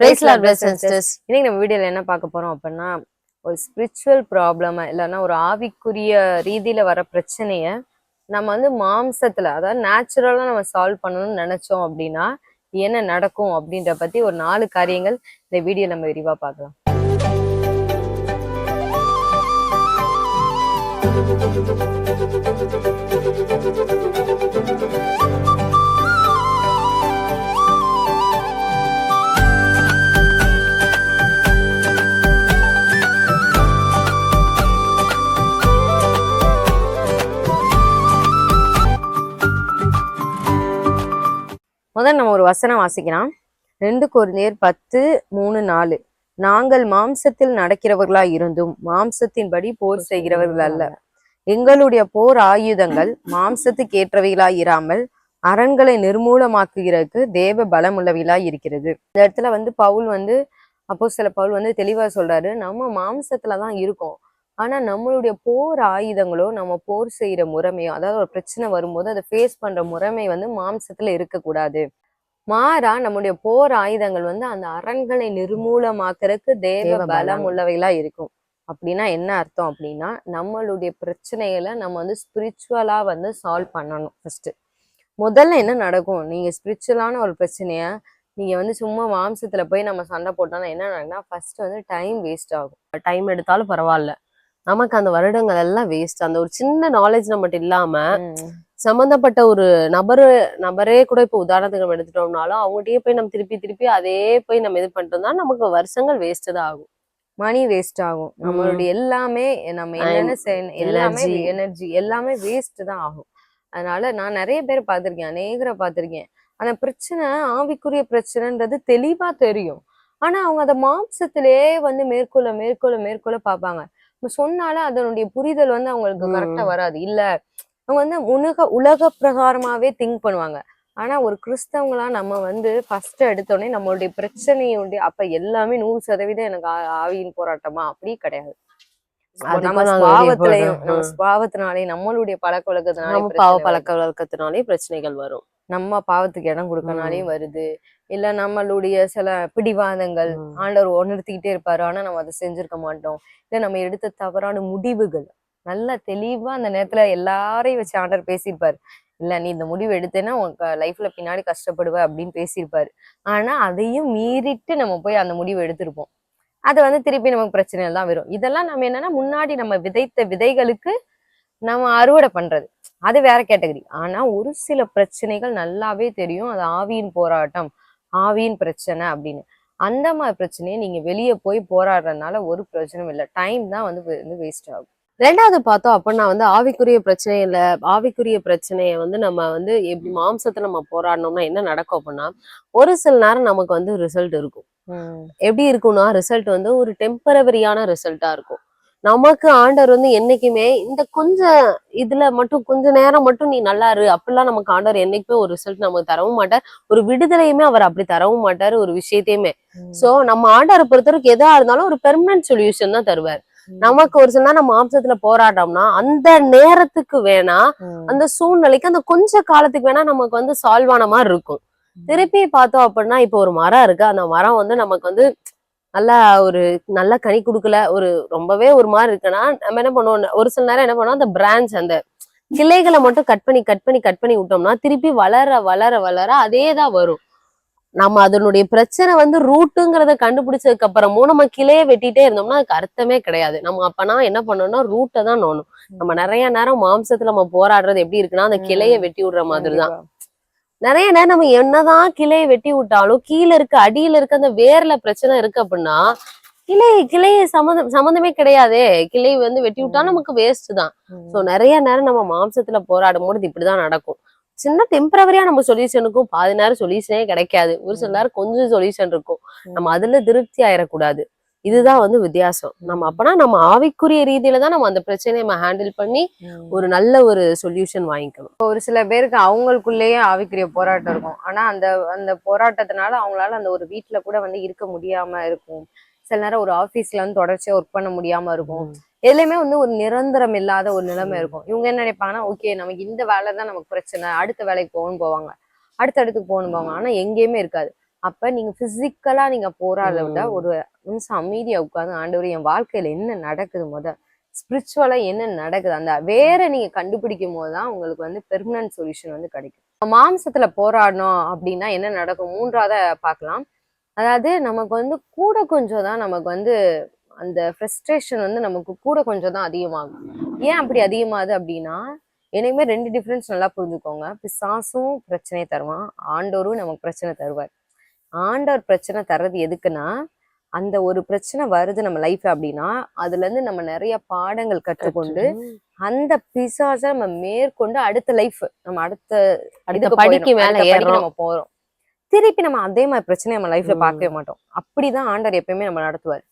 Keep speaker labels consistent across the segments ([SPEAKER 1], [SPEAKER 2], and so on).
[SPEAKER 1] இன்னைக்கு நம்ம வீடியோல என்ன பார்க்க போறோம் அப்படின்னா ஒரு ஸ்பிரிச்சுவல் ப்ராப்ளம் இல்லைன்னா ஒரு ஆவிக்குரிய ரீதியில வர பிரச்சனைய நம்ம வந்து மாம்சத்துல அதாவது நேச்சுரலா நம்ம சால்வ் பண்ணணும்னு நினைச்சோம் அப்படின்னா என்ன நடக்கும் அப்படின்ற பத்தி ஒரு நாலு காரியங்கள் இந்த வீடியோ நம்ம விரிவா பார்க்கலாம். முதல்ல நம்ம ஒரு வசனம் வாசிக்கலாம். ரெண்டு கொரிந்தியர் பத்து மூணு நாலு. நாங்கள் மாம்சத்தில் நடக்கிறவர்களா இருந்தும் மாம்சத்தின்படி போர் செய்கிறவர்கள் அல்ல. எங்களுடைய போர் ஆயுதங்கள் மாம்சத்துக்கு ஏற்றவைகளா இராமல் அரண்களை நிர்மூலமாக்குகிறதுக்கு தேவ பலம் உள்ளவைகளா இருக்கிறது. இந்த இடத்துல வந்து பவுல் வந்து அப்போ சில பவுல் வந்து தெளிவா சொல்றாரு நம்ம மாம்சத்துல தான் இருக்கோம். ஆனா நம்மளுடைய போர் ஆயுதங்களோ நம்ம போர் செய்யற முறைமையோ அதாவது ஒரு பிரச்சனை வரும்போது அதை ஃபேஸ் பண்ற முறைமை வந்து மாம்சத்துல இருக்கக்கூடாது. மாறா நம்முடைய போர் ஆயுதங்கள் வந்து அந்த அரண்களை நிர்மூலமாக்குறதுக்கு தேவ பலம். உள்ளவைகளா இருக்கும். அப்படின்னா என்ன அர்த்தம் அப்படின்னா நம்மளுடைய பிரச்சனைகளை நம்ம வந்து ஸ்பிரிச்சுவலா வந்து சால்வ் பண்ணணும் ஃபர்ஸ்ட் முதல்ல என்ன நடக்கும்? நீங்க ஸ்பிரிச்சுவலான ஒரு பிரச்சனைய நீங்க வந்து சும்மா மாம்சத்துல போய் நம்ம சண்டை போட்டோம்னா என்ன நடக்கும்னா ஃபர்ஸ்ட் வந்து டைம் வேஸ்ட் ஆகும்.
[SPEAKER 2] டைம் எடுத்தாலும் பரவாயில்ல. நமக்கு அந்த வருடங்கள் எல்லாம் வேஸ்ட் அந்த ஒரு சின்ன நாலேஜ் நம்மகிட்ட இல்லாம சம்பந்தப்பட்ட ஒரு நபரு நபரே கூட இப்போ உதாரணத்துக்கு நம்ம எடுத்துட்டோம்னாலும் அவங்ககிட்டயே போய் நம்ம திருப்பி திருப்பி அதே போய் நம்ம இது பண்ணிட்டோம்னா நமக்கு வருஷங்கள் வேஸ்ட் தான் ஆகும்.
[SPEAKER 1] மணி வேஸ்ட் ஆகும். நம்மளுடைய எல்லாமே நம்ம என்னென்ன எல்லாமே. எனர்ஜி எல்லாமே வேஸ்ட் தான் ஆகும். அதனால நான் நிறைய பேர் பார்த்திருக்கேன் அநேகரை பார்த்திருக்கேன். அந்த பிரச்சனை ஆவிக்குரிய பிரச்சனைன்றது தெளிவா தெரியும். ஆனா அவங்க அதை மாம்சத்திலேயே வந்து மேற்கொள்ள மேற்கொள்ள மேற்கொள்ள பார்ப்பாங்க. நம்ம சொன்னாலும் அதனுடைய புரிதல் வந்து அவங்களுக்கு. கரெக்டா வராது இல்ல அவங்க வந்து உலக உலக பிரகாரமாவே திங்க் பண்ணுவாங்க ஆனா ஒரு கிறிஸ்தவங்களா நம்ம வந்து ஃபர்ஸ்ட் எடுத்தோடனே நம்மளுடைய பிரச்சனையுடைய அப்ப எல்லாமே நூறு சதவீதம் எனக்கு ஆவியின் போராட்டமா அப்படி கிடையாது நம்ம
[SPEAKER 2] போறோம்.
[SPEAKER 1] நம்ம
[SPEAKER 2] ம்.
[SPEAKER 1] ஸ்பாவத்தினாலே நம்மளுடைய பழக்க வழக்கத்தினாலே
[SPEAKER 2] பாவ. பழக்க வழக்கத்தினாலே பிரச்சனைகள் வரும்
[SPEAKER 1] நம்ம பாவத்துக்கு இடம் கொடுக்கனாலையும் வருது. இல்ல நம்மளுடைய சில பிடிவாதங்கள். ஆண்டவர் உணர்த்திக்கிட்டே இருப்பாரு. ஆனா நம்ம அதை செஞ்சிருக்க மாட்டோம். இல்ல நம்ம எடுத்த தவறான முடிவுகள் நல்ல தெளிவா அந்த நேரத்துல எல்லாரையும் வச்சு ஆண்டவர் பேசியிருப்பாரு. இல்ல நீ இந்த முடிவு எடுத்தேன்னா உனக்கு லைஃப்ல பின்னாடி கஷ்டப்படுவ அப்படின்னு பேசியிருப்பாரு. ஆனா அதையும் மீறிட்டு நம்ம போய் அந்த முடிவு எடுத்திருப்போம். அது வந்து திருப்பி நமக்கு பிரச்சனைகள் தான் வரும். இதெல்லாம் நம்ம என்னன்னா முன்னாடி நம்ம விதைத்த விதைகளுக்கு நம்ம அறுவடை பண்றது. அது வேற கேட்டகரி. ஆனா ஒரு சில பிரச்சனைகள் நல்லாவே தெரியும். அது ஆவியின் போராட்டம் ஆவியின் பிரச்சனை அப்படின்னு. அந்த மாதிரி பிரச்சனையை நீங்க வெளியே போய் போராடுறதுனால ஒரு பிரச்சனையும் இல்லை. டைம் தான் வந்து வந்து வேஸ்ட் ஆகும்.
[SPEAKER 2] ரெண்டாவது பார்த்தோம் அப்படின்னா வந்து ஆவிக்குரிய பிரச்சனையில ஆவிக்குரிய பிரச்சனையை வந்து நம்ம வந்து எப்படி மாம்சத்துல நம்ம போராடணும்னா என்ன நடக்கும் அப்படின்னா ஒரு சில நேரம் நமக்கு வந்து ரிசல்ட் இருக்கும். எப்படி இருக்கும்னா ரிசல்ட் வந்து ஒரு டெம்பரவரியான ரிசல்ட்டா இருக்கும். நமக்கு ஆண்டவர் வந்து என்னைக்குமே இந்த கொஞ்சம் இதுல மட்டும் கொஞ்ச நேரம் மட்டும் நீ நல்லா இரு அப்படிலாம் நமக்கு ஆண்டவர் என்னைக்குமே ஒரு ரிசல்ட் நமக்கு தரவும் மாட்டார். ஒரு விடுதலையுமே அவர் அப்படி தரவும் மாட்டார் ஒரு விஷயத்தையுமே. சோ நம்ம ஆண்டவரை பொறுத்தவரைக்கும் எதா இருந்தாலும் ஒரு பெர்மனன்ட் சொல்யூஷன் தான் தருவார். நமக்கு ஒரு சில நம்ம மாம்சத்துல போராட்டோம்னா அந்த நேரத்துக்கு வேணா அந்த சூழ்நிலைக்கு அந்த கொஞ்ச காலத்துக்கு வேணா நமக்கு வந்து சால்வ் ஆன மாதிரி இருக்கும். திருப்பி பார்த்தோம் அப்படின்னா இப்போ ஒரு மரம் இருக்கு. அந்த மரம் வந்து நமக்கு வந்து நல்லா ஒரு நல்ல கனி கொடுக்கல ஒரு ரொம்பவே ஒரு மாதிரி இருக்குன்னா நம்ம என்ன பண்ணுவோம் ஒரு சில நேரம் என்ன பண்ணுவோம் அந்த பிரான்ச் அந்த கிளைகளை மட்டும் கட் பண்ணி கட் பண்ணி கட் பண்ணி விட்டோம்னா திருப்பி வளர வளர வளர அதே தான் வரும். நம்ம அதனுடைய பிரச்சனை வந்து ரூட்டுங்கிறத கண்டுபிடிச்சதுக்கு அப்புறமும் நம்ம கிளைய வெட்டிட்டே இருந்தோம்னா அதுக்கு அர்த்தமே கிடையாது. நம்ம அப்பனா என்ன பண்ணணும்னா ரூட்டை தான் நோணும். நம்ம நிறைய நேரம் மாம்சத்துல நம்ம போராடுறது எப்படி இருக்குன்னா அந்த கிளைய வெட்டி விடுற மாதிரி தான் நிறைய நேரம் நம்ம என்னதான் கிளையை வெட்டி விட்டாலும் கீழே இருக்க அடியில இருக்க அந்த வேர்ல பிரச்சனை இருக்கு அப்படின்னா கிளை கிளைய சம்மந்தம் சம்மந்தமே கிடையாதே. கிளை வந்து வெட்டி விட்டா. நமக்கு வேஸ்ட் தான். சோ நிறைய நேரம் நம்ம மாம்சத்துல போராடும் போது இப்படிதான் நடக்கும். சின்ன டெம்பரவரியா நம்ம சொல்யூஷனுக்கும் பாதி நேரம் சொல்யூஷனே கிடைக்காது. ஒரு சில. நேரம் கொஞ்சம் சொல்யூஷன் இருக்கும். நம்ம அதுல திருப்தி ஆயிடக்கூடாது இதுதான் வந்து வித்தியாசம். நம்ம அப்பனா நம்ம ஆவிக்குரிய ரீதியில தான் நம்ம அந்த பிரச்சனையை நம்ம ஹேண்டில் பண்ணி ஒரு நல்ல ஒரு சொல்யூஷன் வாங்கிக்கணும்.
[SPEAKER 1] இப்போ ஒரு சில பேருக்கு அவங்களுக்குள்ளேயே ஆவிக்குரிய போராட்டம் இருக்கும். ஆனா அந்த அந்த போராட்டத்தினால அவங்களால அந்த ஒரு வீட்ல கூட வந்து இருக்க முடியாம இருக்கும். சில நேரம் ஒரு ஆபீஸ்ல வந்து தொடர்ச்சியா ஒர்க் பண்ண முடியாம இருக்கும். எதுலையுமே வந்து ஒரு நிரந்தரம் இல்லாத ஒரு நிலைமை இருக்கும். இவங்க என்ன நினைப்பாங்கன்னா ஓகே நமக்கு இந்த வேலை தான் நமக்கு பிரச்சனை. அடுத்த வேலைக்கு போகணும்னு போவாங்க. அடுத்தடுத்து போகணும் போவாங்க. ஆனா எங்கேயுமே இருக்காது. அப்ப நீங்க பிசிக்கலா நீங்க போராட விட. ஒரு நிமிஷம் அமைதியா உட்கார்ந்து ஆண்டவர் என் வாழ்க்கையில என்ன நடக்குது முத? ஸ்பிரிச்சுவலா என்ன நடக்குது? அந்த வேற நீங்க கண்டுபிடிக்கும் போதுதான் உங்களுக்கு வந்து பெர்மனன்ட் சொல்யூஷன் வந்து கிடைக்கும். மாம்சத்துல போராடணும் அப்படின்னா என்ன நடக்கும்? மூன்றாவத பார்க்கலாம். அதாவது நமக்கு வந்து கூட கொஞ்சம் தான் நமக்கு வந்து அந்த ஃப்ரஸ்ட்ரேஷன் வந்து நமக்கு கூட கொஞ்சம் தான் அதிகமாகும். ஏன் அப்படி அதிகமாகுது அப்படின்னா என்னைக்குமே ரெண்டு டிஃபரன்ஸ் நல்லா புரிஞ்சுக்கோங்க. பிசாசும் பிரச்சனையை தருவான். ஆண்டவரும் நமக்கு பிரச்சனை தருவார். ஆண்டவர் பிரச்சனை தர்றது எதுக்குன்னா அந்த ஒரு பிரச்சனை வருது நம்ம லைஃப்ல அப்படின்னா அதுல இருந்து நம்ம நிறைய பாடங்கள் கற்றுக்கொண்டு அந்த பிசாசை நம்ம மேற்கொண்டு அடுத்த லைஃப் நம்ம அடுத்த
[SPEAKER 2] அடுத்த படிக்கு. மேல ஏறோம்
[SPEAKER 1] நம்ம போறோம். திருப்பி நம்ம அதே மாதிரி பிரச்சனை நம்ம லைஃப்ல. பார்க்கவே மாட்டோம். அப்படிதான் ஆண்டவர் எப்பயுமே நம்ம நடத்துவார்.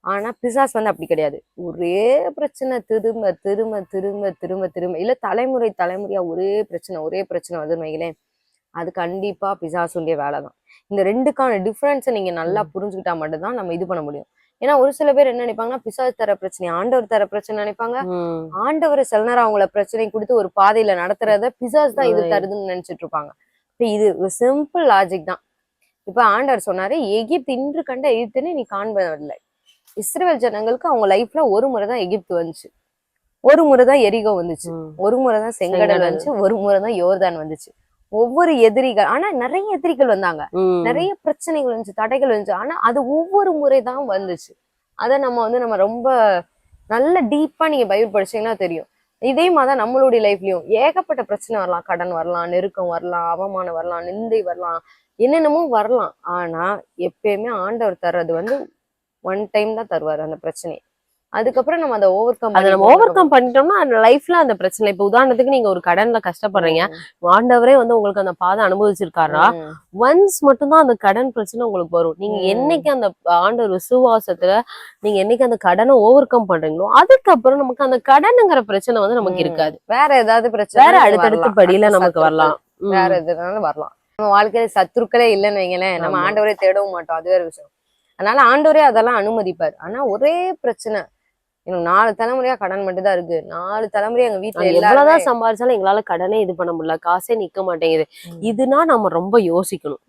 [SPEAKER 1] ஆனா பிசாஸ் வந்து அப்படி கிடையாது. ஒரே பிரச்சனை திரும்ப திரும்ப திரும்ப திரும்ப திரும்ப இல்ல தலைமுறை தலைமுறையா ஒரே பிரச்சனை ஒரே பிரச்சனை வருதுன்னு வைங்களேன். அது கண்டிப்பா பிசாசுடைய வேலை தான் இந்த ரெண்டுக்கான டிஃபரன்ஸை நீங்க நல்லா புரிஞ்சுக்கிட்டா மட்டும்தான் நம்ம இது பண்ண முடியும். ஏன்னா ஒரு சில பேர் என்ன நினைப்பாங்கன்னா பிசாசு தர பிரச்சனை ஆண்டவர் தர பிரச்சனை நினைப்பாங்க. ஆண்டவர் சில நேரம் அவங்கள பிரச்சனை கொடுத்து ஒரு பாதையில நடத்துறத பிசாஸ் தான் இது. தருதுன்னு நினைச்சிட்டு இருப்பாங்க. இப்ப இது ஒரு சிம்பிள் லாஜிக் தான். இப்ப ஆண்டவர் சொன்னாரு எகிப்து இன்று கண்ட எகிப்துன்னு நீ காண்பதில்லை. இஸ்ரேல் ஜனங்களுக்கு அவங்க லைஃப்ல ஒரு முறை தான் எகிப்து வந்துச்சு. ஒரு முறை தான் எரிகோ வந்துச்சு. ஒரு முறை தான் செங்கடல்
[SPEAKER 2] செங்கடல்.
[SPEAKER 1] வந்துச்சு. ஒரு முறை தான் யோர்தான் வந்துச்சு. ஒவ்வொரு எதிரிகள் ஆனா நிறைய எதிரிகள் வந்தாங்க. நிறைய பிரச்சனைகள் வந்துச்சு தடைகள் வந்துச்சு ஆனா அது ஒவ்வொரு முறை தான் வந்துச்சு. அத நம்ம வந்து நம்ம ரொம்ப நல்ல டீப்பா நீங்க பைபிள் படிச்சீங்கன்னா தெரியும். இதே மாதிரி நம்மளுடைய லைஃப்லயும் ஏகப்பட்ட பிரச்சனை வரலாம். கடன் வரலாம் நெருக்கம் வரலாம் அவமானம் வரலாம் நிந்தை வரலாம் என்னென்னமோ வரலாம். ஆனா எப்பயுமே ஆண்டவர் தர்றது வந்து ஒன் டைம் தான் தருவாரு அந்த பிரச்சனையை. அதுக்கப்புறம் நம்ம அதை ஓவர் கம்
[SPEAKER 2] அதை நம்ம ஓவர் கம் பண்ணிட்டோம்னா அந்த லைஃப்ல அந்த பிரச்சனை இப்ப உதாரணத்துக்கு நீங்க ஒரு கடன்ல கஷ்டப்படுறீங்க. ஆண்டவரே வந்து உங்களுக்கு அந்த பாதை அனுபவிச்சிருக்காரா ஒன்ஸ் மட்டும்தான் அந்த கடன் பிரச்சனை உங்களுக்கு வரும். நீங்க. என்னைக்கு அந்த ஆண்டவர் விசுவாசத்துல நீங்க என்னைக்கு அந்த கடனை ஓவர் கம் பண்றீங்களோ அதுக்கப்புறம் நமக்கு அந்த கடனுங்கிற பிரச்சனை வந்து நமக்கு. இருக்காது.
[SPEAKER 1] வேற ஏதாவது பிரச்சனை
[SPEAKER 2] வேற அடுத்தடுத்த. படியில நமக்கு. வரலாம்.
[SPEAKER 1] வேற எதுனாலும் வரலாம். நம்ம வாழ்க்கையில சத்துருக்களே இல்லைன்னு வைங்களேன். நம்ம. ஆண்டவரே தேடவும் மாட்டோம். அது வேற விஷயம். அதனால ஆண்டவரே அதெல்லாம் அனுமதிப்பார். ஆனா ஒரே பிரச்சனை எனக்கு நாலு தலைமுறையா கடன் மட்டும் தான் இருக்கு நாலு தலைமுறையா எங்க வீட்டுல
[SPEAKER 2] எவ்வளவுதான் சம்பாதிச்சாலும் எங்களால கடனே இது பண்ண முடியல காசே நிக்க மாட்டேங்குது. இதுனா நம்ம ரொம்ப யோசிக்கணும்.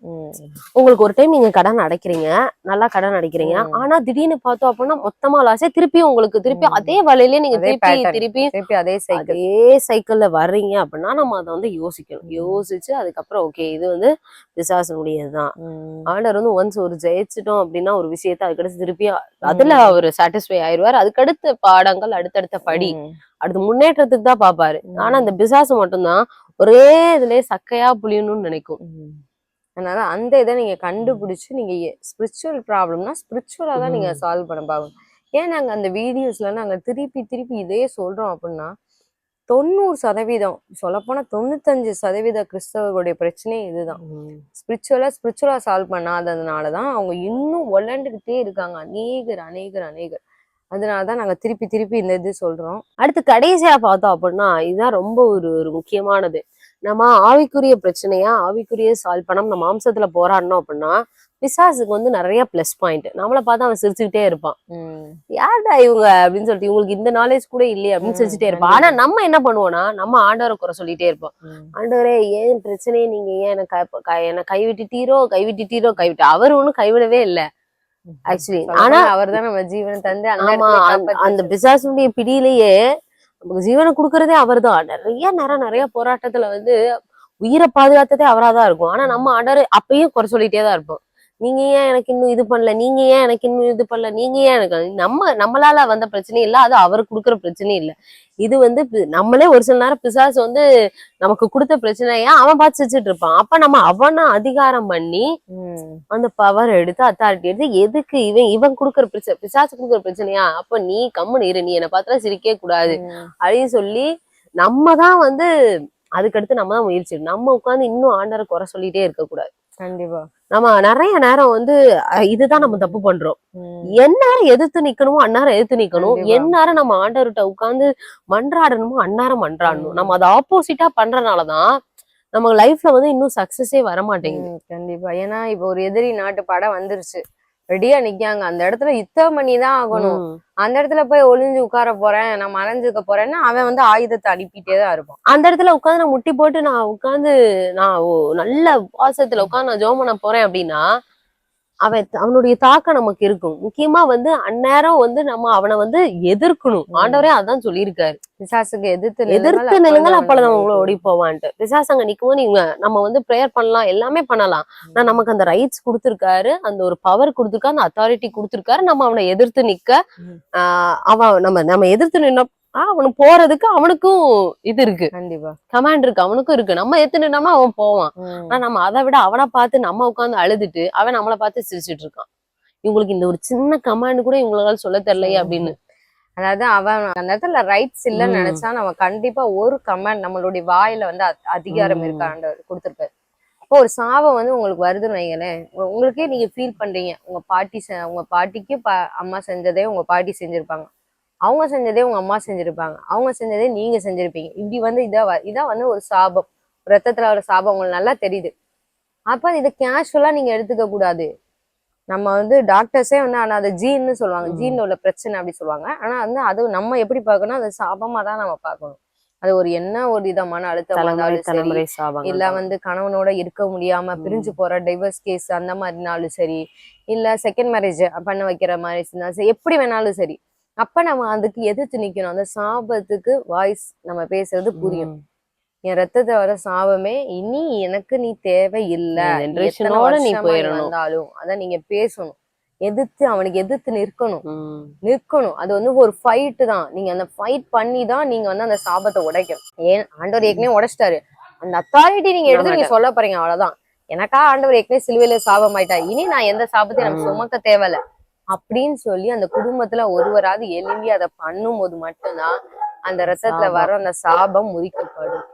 [SPEAKER 2] உங்களுக்கு ஒரு டைம் நீங்க கடன் அடைக்கிறீங்க நல்லா கடன் அடைக்கிறீங்க. ஆனா திடீர்னு பார்த்தோம் அப்படின்னா மொத்தமா லாஸே திருப்பி உங்களுக்கு திருப்பி. அதே வலையிலே நீங்க திருப்பி. திருப்பி
[SPEAKER 1] திருப்பி அதே சைக்கிள்
[SPEAKER 2] அதே சைக்கிள்ல வர்றீங்க அப்படின்னா நம்ம அதை வந்து யோசிக்கணும். யோசிச்சு அதுக்கப்புறம் ஓகே இது வந்து பிசாசனுடையதுதான் ஆண்டவர் வந்து ஒன்ஸ் ஒரு ஜெயிச்சிட்டோம் அப்படின்னா ஒரு விஷயத்த அதுக்கடுத்து திருப்பி அதுல அவர் சாட்டிஸ்ஃபை ஆயிருவார் அதுக்கடுத்த பாடங்கள் அடுத்தடுத்த படி. அடுத்து முன்னேற்றத்துக்கு தான் பாப்பாரு. ஆனா அந்த பிசாசு மட்டும்தான் ஒரே இதுலயே சக்கையா புளியணும்னு நினைக்கும்.
[SPEAKER 1] அதனால அந்த இதை நீங்க கண்டுபிடிச்சு நீங்க ஸ்பிரிச்சுவல் ப்ராப்ளம்னா ஸ்பிரிச்சுவலா தான் நீங்க. சால்வ் பண்ண பாக்கணும். ஏன் நாங்க அந்த வீடியோஸ்ல நாங்க திருப்பி திருப்பி இதே சொல்றோம் அப்படின்னா தொண்ணூறு சதவீதம் சொல்லப்போனா தொண்ணூத்தஞ்சு சதவீத கிறிஸ்தவர்களுடைய பிரச்சனையே இதுதான். ஸ்பிரிச்சுவலா ஸ்பிரிச்சுவலா சால்வ் பண்ணாததுனாலதான் அவங்க இன்னும் உழண்டுகிட்டே இருக்காங்க. அநேகர் அநேகர் அநேகர். அதனாலதான் நாங்க திருப்பி திருப்பி இந்த இது சொல்றோம்.
[SPEAKER 2] அடுத்து கடைசியா பார்த்தோம் அப்படின்னா இதுதான் ரொம்ப ஒரு ஒரு முக்கியமானது. நம்ம ஆவிக்குரிய பிரச்சனையா ஆவிக்குரிய சால்வ் பண்ண நம்ம மாம்சத்துல போராடணும் அப்படின்னா பிசாசுக்கு வந்து நிறைய ப்ளஸ் பாயிண்ட் நம்மளை பார்த்து அவன் சிரிச்சுக்கிட்டே இருப்பான். யாருடா இவங்க? அப்படின்னு சொல்லிட்டு இவங்களுக்கு இந்த நாலேஜ் கூட இல்லையே அப்படின்னு சிரிச்சுட்டே இருப்பான். ஆனா நம்ம என்ன பண்ணுவோம்னா நம்ம ஆண்டவரை குறை சொல்லிட்டே இருப்போம். ஆண்டவரே ஏன் பிரச்சனையை நீங்க ஏன் என்ன க- என்ன கைவிட்டுட்டீரோ? கைவிட்டுட்டீரோ? கைவிட்டு அவர் ஒண்ணும் கைவிடவே இல்ல. ஆக்சுவலி ஆனா
[SPEAKER 1] அவர் தான் நம்ம ஜீவனை தந்து
[SPEAKER 2] ஆமா அந்த- பிசாசுடைய பிடியிலேயே நமக்கு ஜீவனை கொடுக்கறதே அவர்தான். நிறைய நேரம் நிறைய போராட்டத்துல வந்து உயிரை பாதுகாத்ததே அவராதான் இருக்கும். ஆனா நம்ம ஆண்டவர் அப்பயும் குறை சொல்லிட்டே தான் இருப்போம். நீங்க ஏன் எனக்கு இன்னும் இது பண்ணல? நீங்க ஏன் எனக்கு இன்னும் இது பண்ணல? நீங்க ஏன் எனக்கு நம்ம நம்மளால வந்த பிரச்சனை இல்ல. அது அவர் கொடுக்குற பிரச்சனை இல்ல. இது வந்து நம்மளே ஒரு சில நேரம் பிசாசு வந்து நமக்கு கொடுத்த பிரச்சனையா அவன் பார்த்து சிரிச்சுட்டு இருப்பான்? அப்ப நம்ம அவனை அதிகாரம் பண்ணி. அந்த பவர் எடுத்து அத்தாரிட்டி எடுத்து எதுக்கு இவன் இவன் கொடுக்குற பிரச்சனை பிசாசு கொடுக்குற பிரச்சனையா? அப்ப நீ கம்முன்னு இரு. நீ என்னை பார்த்தா சிரிக்கவே கூடாது. அப்படின்னு சொல்லி நம்ம தான் வந்து அதுக்கடுத்து நம்ம தான் முயற்சி. நம்ம உட்காந்து இன்னும் ஆண்டரை குறை சொல்லிட்டே இருக்க கூடாது
[SPEAKER 1] கண்டிப்பா.
[SPEAKER 2] நம்ம நிறைய நேரம் வந்து இதுதான் நம்ம தப்பு பண்றோம். எந்நேரம் எதிர்த்து நிக்கணுமோ அந்நேரம் எதிர்த்து நிக்கணும். எந்நேரம் நம்ம ஆண்டவர்கிட்ட உட்கார்ந்து மன்றாடணுமோ அந்நேரம் மன்றாடணும். நம்ம அதை ஆப்போசிட்டா பண்றதுனாலதான் நம்ம லைஃப்ல வந்து இன்னும் சக்சஸே வர மாட்டேங்குது
[SPEAKER 1] கண்டிப்பா ஏன்னா இப்ப ஒரு எதிரி நாட்டு படம் வந்துருச்சு ரெடியா நிக்காங்க அந்த இடத்துல யுத்தம் பண்ணி தான் ஆகணும். அந்த இடத்துல போய் ஒளிஞ்சு உட்கார போறேன் நான் மறைஞ்சுக்க போறேன்னா அவன் வந்து ஆயுதத்தை அனுப்பிட்டே தான் இருப்பான்.
[SPEAKER 2] அந்த இடத்துல உட்காந்து நான் முட்டி போட்டு நான் உட்காந்து நான் நல்ல வாசத்துல உட்காந்து நான் ஜோம் பண்ண போறேன் அப்படின்னா அவன் அவனுடைய தாக்கம் நமக்கு இருக்கும். முக்கியமா வந்து அந்நேரம் வந்து நம்ம அவனை வந்து எதிர்க்கணும். ஆண்டவரே அதான் சொல்லியிருக்காரு.
[SPEAKER 1] பிசாசுக்கு எதிர்த்து
[SPEAKER 2] எதிர்த்து நிலுங்கள் அவன் உங்களை ஓடி போவான்ட்டு பிசாசங்க நிக்கும்போது நீங்க நம்ம வந்து ப்ரேயர் பண்ணலாம் எல்லாமே பண்ணலாம். ஆனா நமக்கு அந்த ரைட்ஸ் கொடுத்திருக்காரு அந்த ஒரு பவர் கொடுத்திருக்காரு அந்த அத்தாரிட்டி கொடுத்திருக்காரு நம்ம அவனை எதிர்த்து நிக்க. ஆஹ் அவன் நம்ம நம்ம எதிர்த்து நின்னோம் அவனு போறதுக்கு அவனுக்கும் இது இருக்கு.
[SPEAKER 1] கண்டிப்பா.
[SPEAKER 2] கமாண்ட் இருக்கு அவனுக்கும் இருக்கு. நம்ம எத்து நின்னோம்னா அவன் போவான். ஆனா நம்ம அதை விட அவனை பார்த்து நம்ம உட்காந்து அழுதுட்டு அவன் நம்மளை பார்த்து சிரிச்சிட்டு இருக்கான். இவங்களுக்கு இந்த ஒரு சின்ன கமாண்ட் கூட இவங்களால சொல்ல தெரியலையே அப்படின்னு.
[SPEAKER 1] அதாவது அவன் அந்த இடத்துல ரைட்ஸ் இல்லைன்னு. நினைச்சா நம்ம கண்டிப்பா ஒரு கமெண்ட் நம்மளுடைய வாயில வந்து அதிகாரம்
[SPEAKER 2] ம்.
[SPEAKER 1] இருக்கு ஆண்டவர் கொடுத்திருக்காரு இப்போ ஒரு சாபம் வந்து உங்களுக்கு வருதுன்னு வைங்களேன். உங்க- உங்களுக்கே நீங்க ஃபீல் பண்றீங்க. உங்க பாட்டி உங்க பாட்டிக்கு பா- அம்மா செஞ்சதே உங்க பாட்டி செஞ்சிருப்பாங்க. அவங்க செஞ்சதே உங்க அம்மா செஞ்சிருப்பாங்க. அவங்க செஞ்சதே நீங்க செஞ்சிருப்பீங்க. இப்படி வந்து இதா இதான் வந்து ஒரு சாபம். ரத்தத்துல வர சாபம் உங்களுக்கு நல்லா தெரியுது. அப்ப இதை கேஷுவலா நீங்க எடுத்துக்க கூடாது. நம்ம வந்து டாக்டர்ஸே வந்து ஆனா அது ஜீன்னு சொல்லுவாங்க. ஜீன்ல உள்ள பிரச்சனை அப்படி சொல்லுவாங்க. ஆனா வந்து அது நம்ம எப்படி பார்க்கணும் அது சாபமா தான் நம்ம பார்க்கணும். அது ஒரு என்ன ஒரு விதமான அழுத்தம் இல்ல. வந்து கணவனோட இருக்க முடியாம. பிரிஞ்சு போற டைவர்ஸ் கேஸ் அந்த மாதிரினாலும் சரி இல்ல செகண்ட் மேரேஜ் பண்ண வைக்கிற மாதிரி எப்படி வேணாலும் சரி அப்ப நம்ம அதுக்கு எதிர்த்து நிக்கணும். அந்த சாபத்துக்கு வாய்ஸ் நம்ம பேசுறது புரியும். என் ரத்தத்தை வர சாபமே இனி எனக்கு நீ தேவை இல்ல. வந்தாலும் அத நீங்க பேசணும். எதிர்த்து அவனுக்கு எதிர்த்து நிற்கணும். நிற்கணும். அது வந்து ஒரு ஃபைட்டு தான். நீங்க அந்த ஃபைட் பண்ணி தான் நீங்க வந்து அந்த சாபத்தை உடைக்கணும். ஏன்? ஆண்டவர் ஏற்கனவே உடைச்சிட்டாரு. அந்த அத்தாரிட்டி நீங்க எடுத்து நீங்க சொல்ல போறீங்க. அவ்வளவுதான். எனக்கா ஆண்டவர் ஏற்கனவே சிலுவையில சாபம் ஆயிட்டா இனி நான் எந்த சாபத்தையும் எனக்கு
[SPEAKER 2] ம்.
[SPEAKER 1] சுமக்க தேவையில்ல. அப்படின்னு சொல்லி அந்த குடும்பத்துல ஒருவராவது எழும்பி அதை பண்ணும்போது மட்டும்தான் அந்த
[SPEAKER 2] சாபம்.
[SPEAKER 1] வர அந்த சாபம் முறிக்கப்படும்.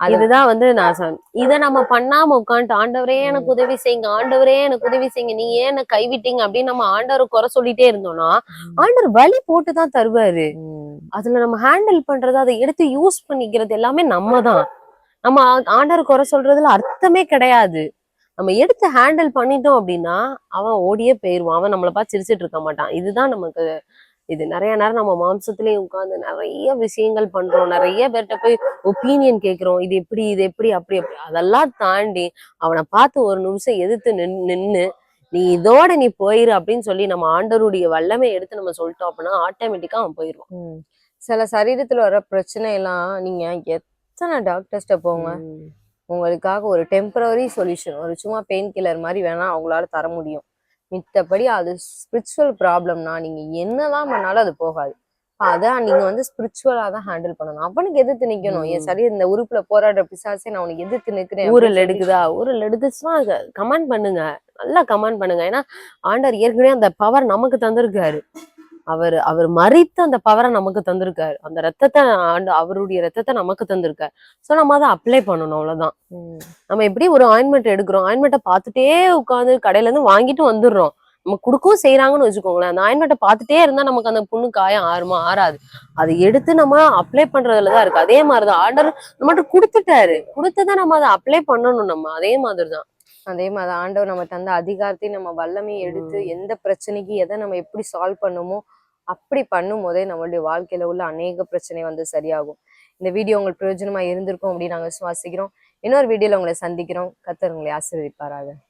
[SPEAKER 1] அது
[SPEAKER 2] இதுதான் வந்து நான் இத நம்ம பண்ணாம உட்காந்துட்டு ஆண்டவரே எனக்கு உதவி செய்யுங்க ஆண்டவரே எனக்கு உதவி செய்யுங்க நீங்க ஏன் என்ன கைவிட்டீங்க அப்படின்னு நம்ம ஆண்டவரை குறை சொல்லிட்டே இருந்தோம்னா ஆண்டவர் வழி போட்டு தான் தருவாரு. அதுல நம்ம ஹேண்டில் பண்றது அதை எடுத்து யூஸ் பண்ணிக்கிறது எல்லாமே நம்ம தான் நம்ம ஆண்டவர் குறை சொல்றதுல அர்த்தமே கிடையாது. நம்ம எடுத்து ஹேண்டில் பண்ணிட்டோம் அப்படின்னா அவன் ஓடியே போயிருவான். அவன் நம்மளை பார்த்து சிரிச்சிட்டு இருக்க மாட்டான். இதுதான் நமக்கு இது. நிறைய நேரம் நம்ம மாம்சத்திலேயே உட்கார்ந்து நிறைய விஷயங்கள் பண்றோம். நிறைய பேர்கிட்ட போய் ஒப்பீனியன் கேட்கிறோம். இது எப்படி இது எப்படி அப்படி அப்படி. அதெல்லாம் தாண்டி அவனை பார்த்து ஒரு நிமிஷம் எதிர்த்து நின் நின்னு நீ இதோட நீ போயிரு அப்படின்னு சொல்லி நம்ம ஆண்டவருடைய வல்லமை எடுத்து நம்ம சொல்லிட்டோம் அப்படின்னா ஆட்டோமேட்டிக்கா அவன் போயிருவான்.
[SPEAKER 1] ம். சில சரீரத்துல வர பிரச்சனை எல்லாம் நீங்க எத்தனை டாக்டர்ஸ்ட போங்க. உங்களுக்காக ஒரு டெம்பரரி சொல்யூஷன் ஒரு சும்மா பெயின் கில்லர் மாதிரி வேணா அவங்களால தர முடியும். மித்தபடி அது ஸ்பிரிச்சுவல் ப்ராப்ளம்னா நீங்க என்னதான் பண்ணாலும் அது போகாது. அதான் நீங்க வந்து ஸ்பிரிச்சுவலா தான் ஹேண்டில் பண்ணணும். அவனுக்கு எதிர்த்து நிக்கணும். என். சரி இந்த உறுப்புல போராடுற பிசாசே நான் உனக்கு எதிர்த்து நிக்கிறேன்
[SPEAKER 2] ஊரல் எடுக்குதா? ஊரல் எடுத்துச்சுன்னா கமெண்ட் பண்ணுங்க. நல்லா கமெண்ட் பண்ணுங்க. ஏன்னா ஆண்டவர் ஏற்கனவே அந்த பவர் நமக்கு தந்திருக்காரு. அவர் அவர் மறித்த அந்த பவரை நமக்கு தந்திருக்காரு. அந்த ரத்தத்தை ஆண்டு அவருடைய ரத்தத்தை நமக்கு தந்திருக்காரு. சோ நம்ம அதை அப்ளை பண்ணணும் அவ்வளவுதான். நம்ம எப்படி ஒரு ஆயின்மெண்ட் எடுக்கிறோம்? ஆயின்மெண்ட்டை பார்த்துட்டே உட்காந்து கடையில இருந்து வாங்கிட்டு வந்துடுறோம். நம்ம கொடுக்கவும் செய்யறாங்கன்னு வச்சுக்கோங்களேன். அந்த ஆயின்மெண்ட்டை பார்த்துட்டே இருந்தா நமக்கு அந்த புண்ணு காயம் ஆறுமா ஆறாது. அதை எடுத்து நம்ம அப்ளை பண்றதுலதான் இருக்கு. அதே மாதிரிதான். ஆர்டர் நம்மகிட்ட கொடுத்துட்டாரு. கொடுத்துதான் நம்ம அதை அப்ளை பண்ணணும் நம்ம. அதே மாதிரிதான்.
[SPEAKER 1] அதே மாதிரி ஆண்டவர் நம்ம தந்த அதிகாரத்தையும் நம்ம வல்லமையை எடுத்து. எந்த பிரச்சனைக்கு எதை நம்ம எப்படி சால்வ் பண்ணுமோ அப்படி பண்ணும் போதே நம்மளுடைய வாழ்க்கையில உள்ள அநேக பிரச்சனை வந்து சரியாகும். இந்த வீடியோ உங்களுக்கு பிரயோஜனமா இருந்திருக்கும் அப்படின்னு நாங்க சுவாசிக்கிறோம் இன்னொரு வீடியோல உங்களை சந்திக்கிறோம். கத்தர் உங்களை ஆசீர்வதிப்பாராக.